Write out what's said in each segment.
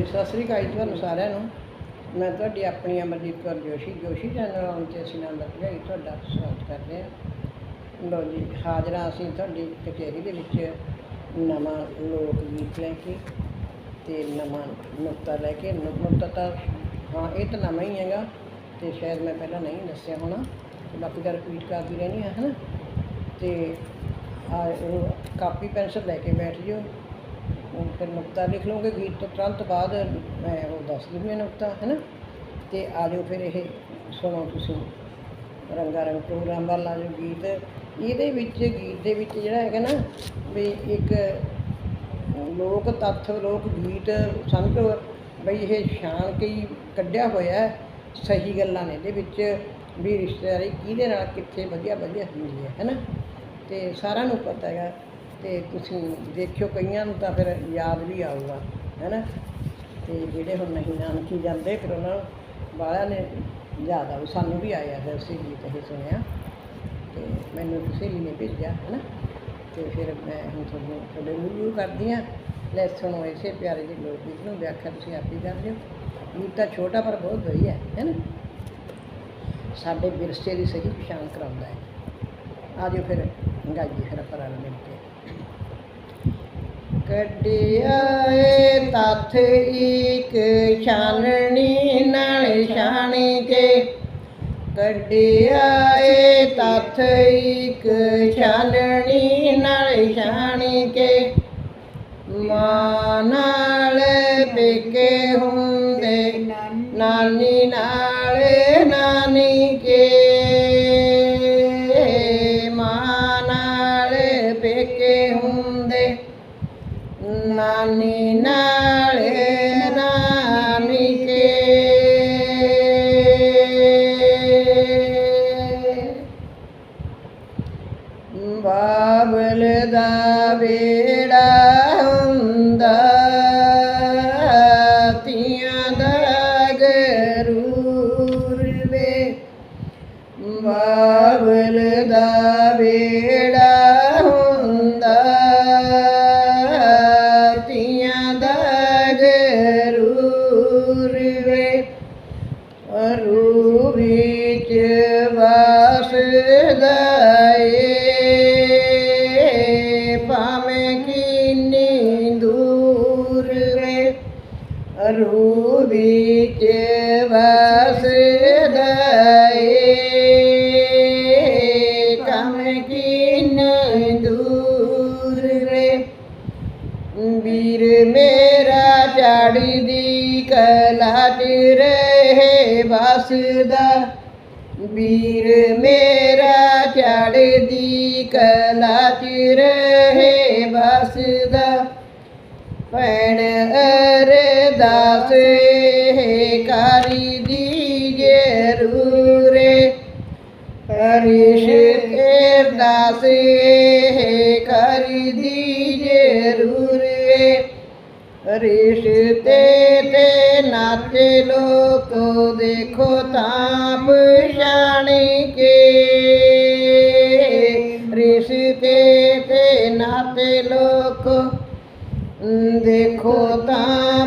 ਜੀ, ਸਤਿ ਸ੍ਰੀ ਅਕਾਲ ਜੀ ਤੁਹਾਨੂੰ ਸਾਰਿਆਂ ਨੂੰ। ਮੈਂ ਤੁਹਾਡੀ ਆਪਣੀ ਅਮਰਜੀਤ ਕੌਰ ਜੋਸ਼ੀ ਜੋਸ਼ੀ ਚੈਨਲ ਆਉਣ ਤੇ ਅਸੀਂ ਨਾਮ ਭਗਾਈ ਤੁਹਾਡਾ ਸਵਾਗਤ ਕਰਦੇ ਹਾਂ। ਲਓ ਜੀ, ਹਾਜ਼ਰਾਂ ਅਸੀਂ ਤੁਹਾਡੀ ਕਚਹਿਰੀ ਦੇ ਵਿੱਚ ਨਵਾਂ ਲੋਕ ਗੀਤ ਲੈ ਕੇ ਤੇ ਨਵਾਂ ਨੁਕਤਾ ਲੈ ਕੇ। ਨੁਕਤਾ ਤਾਂ, ਹਾਂ, ਇਹ ਤਾਂ ਨਵਾਂ ਹੀ ਹੈਗਾ ਤੇ ਸ਼ਾਇਦ ਮੈਂ ਪਹਿਲਾਂ ਨਹੀਂ ਦੱਸਿਆ ਹੋਣਾ। ਬਾਕੀ ਤਾਂ ਰਿਪੀਟ ਕਰਦੀ ਰਹਿਣੀ ਹੈ, ਹਨਾ। ਤੇ ਆ ਕਾਪੀ ਪੈਨਸਲ ਲੈ ਕੇ ਬੈਠ ਜਿਓ। ਉਹ ਫਿਰ ਨੁਕਤਾ ਲਿਖ ਲਓਗੇ, ਗੀਤ ਤੋਂ ਤੁਰੰਤ ਬਾਅਦ ਮੈਂ ਉਹ ਦੱਸ ਦਿੰਦੀ ਹਾਂ ਨੁਕਤਾ ਹੈ ਨਾ ਤੇ ਆ ਜਾਓ ਫਿਰ ਇਹ ਸੁਣੋ ਤੁਸੀਂ ਰੰਗਾ ਰੰਗ ਪ੍ਰੋਗਰਾਮ ਵੱਲ ਆ ਜੋ ਗੀਤ। ਇਹਦੇ ਵਿੱਚ, ਗੀਤ ਦੇ ਵਿੱਚ ਜਿਹੜਾ ਹੈਗਾ ਨਾ, ਵੀ ਇੱਕ ਲੋਕ ਤੱਥ, ਲੋਕ ਗੀਤ ਸਮਝੋ ਬਈ ਇਹ ਸ਼ਾਨ ਕਈ ਕੱਢਿਆ ਹੋਇਆ ਸਹੀ ਗੱਲਾਂ ਨੇ ਇਹਦੇ ਵਿੱਚ, ਵੀ ਰਿਸ਼ਤੇਦਾਰੀ ਕਿਹਦੇ ਨਾਲ ਕਿੱਥੇ ਵਧੀਆ ਵਧੀਆ ਹੁੰਦੀ ਹੈ ਹੈ ਨਾ ਤੇ ਸਾਰਿਆਂ ਨੂੰ ਪਤਾ ਹੈਗਾ ਤੇ ਤੁਸੀਂ ਦੇਖਿਓ ਕਈਆਂ ਨੂੰ ਤਾਂ ਫਿਰ ਯਾਦ ਵੀ ਆਊਗਾ, ਹੈ ਨਾ? ਤੇ ਜਿਹੜੇ ਹੁਣ ਨਹੀਂ ਨਾਨਕੀ ਜਾਂਦੇ, ਫਿਰ ਉਹਨਾਂ ਨੂੰ ਬਾਹਲਿਆਂ ਨੇ ਯਾਦ ਆਊ, ਸਾਨੂੰ ਵੀ ਆਇਆ ਫਿਰ ਅਸੀਂ ਗੀਤ ਇਹ ਸੁਣਿਆ। ਤੇ ਮੈਨੂੰ ਕਿਸੇ ਨੇ ਭੇਜਿਆ, ਹੈ ਨਾ? ਤੇ ਫਿਰ ਮੈਂ ਹੁਣ ਤੁਹਾਨੂੰ ਤੁਹਾਡੇ ਰਿਵਿਊ ਕਰਦੀ ਹਾਂ। ਲੈ ਸੁਣੋ ਇਸੇ ਪਿਆਰੇ ਜਿਹੇ ਲੋਕ ਗੀਤ ਨੂੰ ਵਿਆਖਿਆ ਤੁਸੀਂ ਆਪ ਹੀ ਕਰ ਲਿਓ। ਗੀਤ ਤਾਂ ਛੋਟਾ ਪਰ ਬਹੁਤ ਵਧੀਆ ਹੈ ਨਾ? ਸਾਡੇ ਵਿਰਸੇ ਦੀ ਸਹੀ ਪਛਾਣ ਕਰਾਉਂਦਾ ਹੈ। ਆ ਜਾਓ ਫਿਰ, ਗਾਈਏ ਫਿਰ ਆਪਾਂ ਰਲ ਮਿਲ ਕੇ। ਕੱਢਿਆ ਏ ਤੱਥ ਇੱਕ ਛਾਨਣੀ ਨਾਲ ਛਾਣੀ ਕੇ। ਕੱਢਿਆ ਏ ਤੱਥ ਇੱਕ ਛਾਨਣੀ ਨਾਲ ਛਾਣੀ ਕੇ। ਮਾਂ ਨਾਲ ਪੇਕੇ ਹੁੰਦੇ, ਨਾਨੀ ਨਾਲ ਨਾਨੀ ਨਾਲ ਨਾਨੀ ਕੇ ਬਾਬਲ ਦਾ ਵੇੜਾ ਵਿੱਚ ਵਸਦਾ ਏ ਭਾਵੇਂ ਕਿੰਨੀ ਦੂਰ ਵੇ। ਵੀਰ ਮੇਰਾ ਚੜ੍ਹਦੀ ਕਲਾ ਚ ਰਹੇ ਵਸਦਾ। ਵੀਰ ਮੇਰਾ ਚੜ੍ਹਦੀ ਕਲਾ ਚ ਰਹੇ ਵਸਦਾ। ਭੈਣ ਅਰਦਾਸ ਅਰਦਾਸ ਕਰੀ ਦੀ ਜਰੂਰ ਏ ਰਿਸ਼ਤੇ ਤੇ ਨਾਤੇ ਲੋਕ ਦੇਖੋ ਤਾਂ ਪਛਾਣੀ ਕੇ ਰਿਸ਼ਤੇ ਤੇ ਨਾਤੇ ਲੋਕ ਦੇਖੋ ਤਾਂ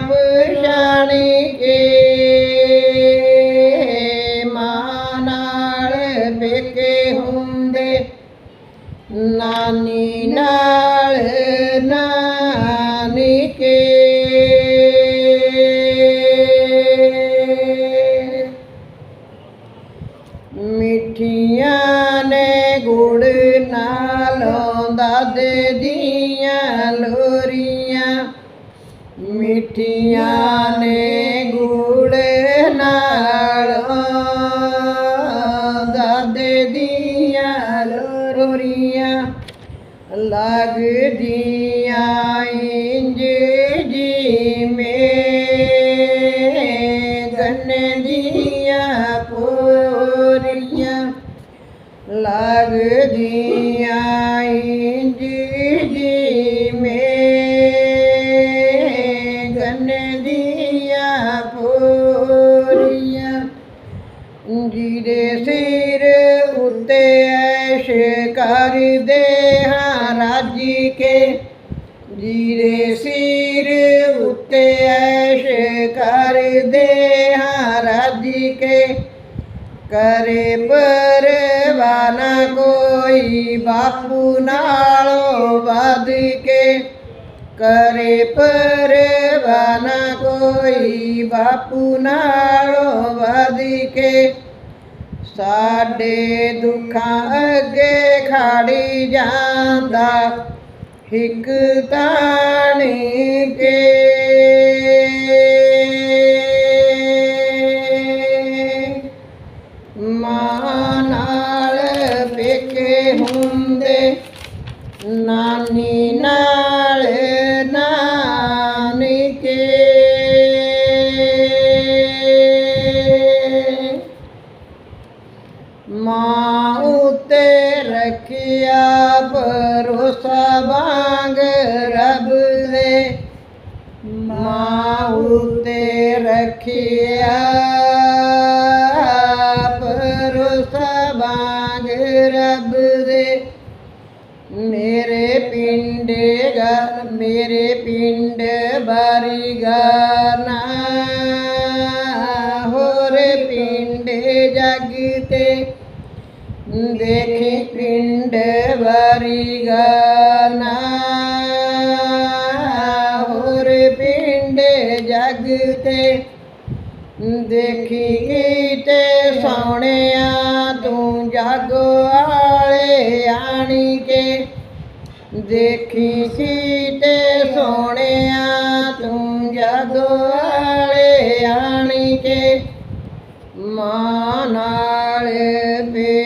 لڳندي ۾ گهڻ پوريان لڳندي ਜੀਰੇ ਸਿਰ ਉੱਤੇ ਐਸ਼ ਕਰਦੇ ਹਾਂ, ਰਾਜੀ ਕੇ ਕਰੇ ਪਰਵਾਨਾ ਕੋਈ, ਬਾਪੂ ਨਾਲੋਂ ਵਧ ਕੇ ਕਰੇ ਪਰਵਾਨਾ ਕੋਈ, ਬਾਪੂ ਨਾਲੋਂ ਵੱਧ ਕੇ ਸਾਡੇ ਦੁੱਖਾਂ ਅੱਗੇ ਖਾੜੀ ਜਾਂਦਾ। ਹਿੱਕ ਤਾਣੀ ਕੇ ਮਾਂ ਨਾਲ ਪੇਕੇ ਹੁੰਦੇ ਨਾਨੀ ਨਾਲ ਨਾਨਕੇ ਮਾਂ ਉਤੇ ਰੱਖਿਆ ਰੱਖਿਆ ਭਰੋਸਾ ਵਾਂਗ ਰੱਬ ਦੇ। ਮੇਰੇ ਪਿੰਡ ਗਾ ਮੇਰੇ ਪਿੰਡ ਬਾਰੀ ਗਾਨਾ ਹੋਰ ਪਿੰਡ ਜਗ ਤੇ ਦੇਖੀ ਪਿੰਡ ਬਾਰੀ ਗਾਨਾ ਹੋਰ ਪਿੰਡ ਜਗ ਤੇ ਦੇਖੀ ਕੀਤੇ ਸੋਹਣਿਆ ਤੂੰ ਜਗ ਆਲੇ ਆਣੀ ਕੇ ਦੇਖੀ ਕੀਤੇ ਸੋਹਣਿਆ ਤੂੰ ਜਗ ਵਾਲੇ ਆਣੀ ਕੇ ਮਾਂ ਨਾਲ ਪੇਕੇ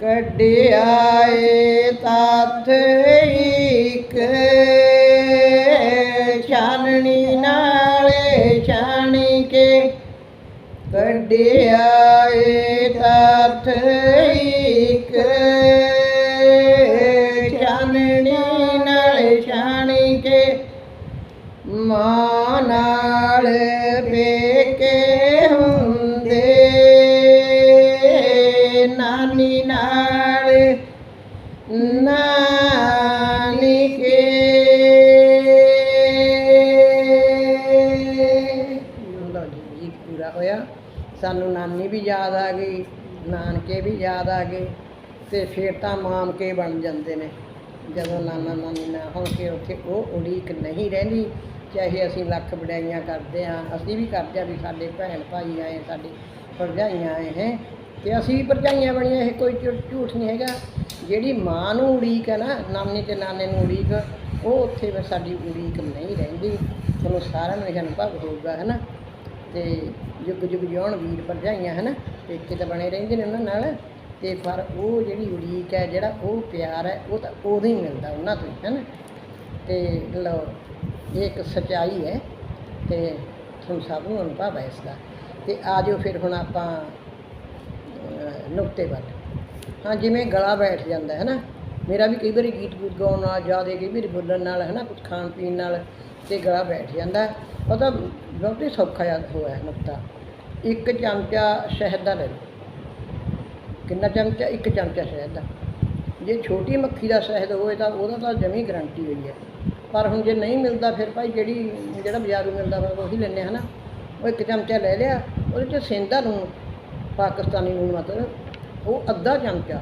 ਕੱਢਿਆ ਏ ਤੱਥ ਇੱਕ। ਛਾਨਣੀ ਨਾਲੇ ਛਾਣੀ ਕੇ ਕੱਢਿਆ ਏ ਤੱਥ ਇੱਕ। ਛਾਨਣੀ ਨਾਲੇ ਛਾਣੀ ਕੇ। ਮਾਂ ਸਾਨੂੰ ਨਾਨੀ ਵੀ ਯਾਦ ਆ ਗਈ, ਨਾਨਕੇ ਵੀ ਯਾਦ ਆ ਗਏ ਤੇ ਫਿਰ ਤਾਂ ਮਾਮਕੇ ਬਣ ਜਾਂਦੇ ਨੇ। ਜਦੋਂ ਨਾਨਾ ਨਾਨੀ ਨਾ ਹੋਣ ਕੇ ਉੱਥੇ ਉਹ ਉਡੀਕ ਨਹੀਂ ਰਹਿੰਦੀ ਚਾਹੇ ਅਸੀਂ ਲੱਖ ਵਡਿਆਈਆਂ ਕਰਦੇ ਹਾਂ, ਅਸੀਂ ਵੀ ਕਰਦੇ ਹਾਂ ਵੀ ਸਾਡੇ ਭੈਣ ਭਾਈ ਆਏ, ਸਾਡੇ ਭਰਜਾਈਆਂ ਆਏ ਹੈ ਤੇ ਅਸੀਂ ਵੀ ਭਰਜਾਈਆਂ ਬਣੀਆਂ, ਇਹ ਕੋਈ ਝੂ- ਝੂਠ ਨਹੀਂ ਹੈਗਾ। ਜਿਹੜੀ ਮਾਂ ਨੂੰ ਉਡੀਕ ਹੈ ਨਾ, ਨਾਨੀ ਤੇ ਨਾਨੇ ਨੂੰ ਉਡੀਕ, ਉਹ ਉੱਥੇ ਫਿਰ ਸਾਡੀ ਉਡੀਕ ਨਹੀਂ ਰਹਿੰਦੀ। ਤੁਹਾਨੂੰ ਸਾਰਿਆਂ ਨੂੰ ਇਹ ਅਨੁਭਵ ਹੋਊਗਾ, ਹੈ ਨਾ? ਤੇ ਜੁਗ ਜੁਗ ਜਿਉਣ ਵੀਰ ਭਰਜਾਈਆਂ ਹੈ ਨਾ ਪੇਕੇ ਤਾਂ ਬਣੇ ਰਹਿੰਦੇ ਨੇ ਉਹਨਾਂ ਨਾਲ। ਤੇ ਪਰ ਉਹ ਜਿਹੜੀ ਉਡੀਕ ਹੈ, ਜਿਹੜਾ ਉਹ ਪਿਆਰ ਹੈ, ਉਹ ਤਾਂ ਉਦੋਂ ਹੀ ਮਿਲਦਾ ਉਹਨਾਂ ਤੋਂ ਹੈ ਨਾ ਤੇ ਲਓ, ਇਹ ਇੱਕ ਸਚਾਈ ਹੈ ਤੇ ਤੁਹਾਨੂੰ ਸਭ ਨੂੰ ਅਨੁਭਵ ਹੈ ਇਸ ਦਾ। ਤੇ ਆ ਜਾਓ ਫਿਰ ਹੁਣ ਆਪਾਂ ਨੁਕਤੇ ਵੱਲ। ਹਾਂ, ਜਿਵੇਂ ਗਲਾ ਬੈਠ ਜਾਂਦਾ ਹੈ ਨਾ ਮੇਰਾ ਵੀ ਕਈ ਵਾਰੀ ਗੀਤ ਗੂਤ ਗਾਉਣ ਨਾਲ ਜ਼ਿਆਦਾ ਕਈ ਵਾਰੀ ਬੋਲਣ ਨਾਲ ਹੈ ਨਾ ਕੁਝ ਖਾਣ ਪੀਣ ਨਾਲ ਤੇ ਗਲਾ ਬੈਠ ਜਾਂਦਾ। ਹੈ। ਉਹ ਤਾਂ ਬਹੁਤ ਹੀ ਸੌਖਾ ਜਿਹਾ ਹੋਇਆ ਨੁਕਤਾ। ਇੱਕ ਚਮਚਾ ਸ਼ਹਿਦ ਦਾ ਲੈ ਲਓ। ਕਿੰਨਾ ਚਮਚਾ? ਇੱਕ ਚਮਚਾ ਸ਼ਹਿਦ ਦਾ। ਜੇ ਛੋਟੀ ਮੱਖੀ ਦਾ ਸ਼ਹਿਦ ਹੋਵੇ ਤਾਂ ਉਹਦਾ ਤਾਂ ਜਮੀ ਗਰੰਟੀ ਹੋਈ ਹੈ। ਪਰ ਹੁਣ ਜੇ ਨਹੀਂ ਮਿਲਦਾ ਫਿਰ ਭਾਈ ਜਿਹੜੀ ਜਿਹੜਾ ਬਾਜ਼ਾਰੋਂ ਮਿਲਦਾ ਵਾ ਉਹੀ ਲੈਂਦੇ ਹਾਂ ਨਾ ਉਹ ਇੱਕ ਚਮਚਾ ਲੈ ਲਿਆ, ਉਹਦੇ 'ਚ ਸੇਂਦਾ ਲੂਣ, ਪਾਕਿਸਤਾਨੀ ਲੂਣ ਮਤਲਬ, ਉਹ ਅੱਧਾ ਚਮਚਾ,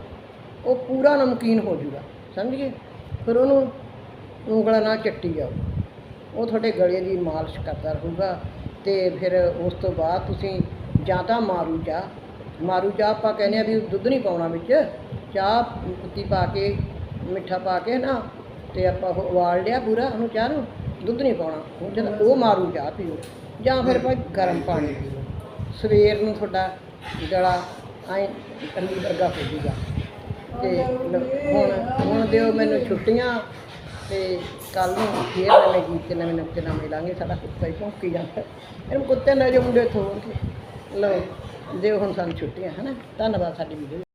ਉਹ ਪੂਰਾ ਨਮਕੀਨ ਹੋ ਜੂਗਾ। ਸਮਝ ਗਏ? ਫਿਰ ਉਹਨੂੰ ਉਂਗਲਾਂ ਨਾਲ ਚੱਟੀ ਜਾਓ। ਉਹ ਤੁਹਾਡੇ ਗਲੇ ਦੀ ਮਾਲਿਸ਼ ਕਰਦਾ ਰਹੂਗਾ ਤੇ ਫਿਰ ਉਸ ਤੋਂ ਬਾਅਦ ਤੁਸੀਂ ਜਾਂ ਤਾਂ ਮਾਰੂ ਚਾਹ ਮਾਰੂ ਚਾਹ ਆਪਾਂ ਕਹਿੰਦੇ ਆ ਵੀ ਦੁੱਧ ਨਹੀਂ ਪਾਉਣਾ ਵਿੱਚ। ਚਾਹ ਪੱਤੀ ਪਾ ਕੇ, ਮਿੱਠਾ ਪਾ ਕੇ ਨਾ, ਤੇ ਆਪਾਂ ਉਹ ਉਬਾਲ ਲਿਆ ਪੂਰਾ ਉਹਨੂੰ ਚਾਹ ਨੂੰ, ਦੁੱਧ ਨਹੀਂ ਪਾਉਣਾ। ਉਹ ਜਦ ਉਹ ਮਾਰੂ ਚਾਹ ਪੀਓ, ਜਾਂ ਫਿਰ ਭਾਈ ਗਰਮ ਪਾਣੀ ਪੀਓ ਸਵੇਰ ਨੂੰ ਤੁਹਾਡਾ ਗਲਾ ਐਂ ਟੰਡੀ ਵਰਗਾ ਹੋ ਜੂਗਾ ਤੇ ਹੁਣ ਹੁਣ ਦਿਓ ਮੈਨੂੰ ਛੁੱਟੀਆਂ ਤੇ ਕੱਲ ਨੂੰ ਫੇਰ ਨਵੇਂ ਗੀਤ ਤੇ ਨਵੇਂ ਨੁਕਤੇ ਨਾਲ ਮਿਲਾਂਗੇ ਸਾਡਾ ਕੁੱਤਾ ਹੀ ਭੌਂਕੀ ਜਾਂਦਾ। ਇਹਨੂੰ ਕੁੱਤੇ ਨਾਲ ਜੋ ਮੁੰਡੇ ਥੋੜ ਕੇ। ਲਓ, ਜੇ ਹੁਣ ਸਾਨੂੰ ਛੁੱਟੀਆਂ ਹੈ ਨਾ ਧੰਨਵਾਦ ਸਾਡੀ ਵੀਡੀਓ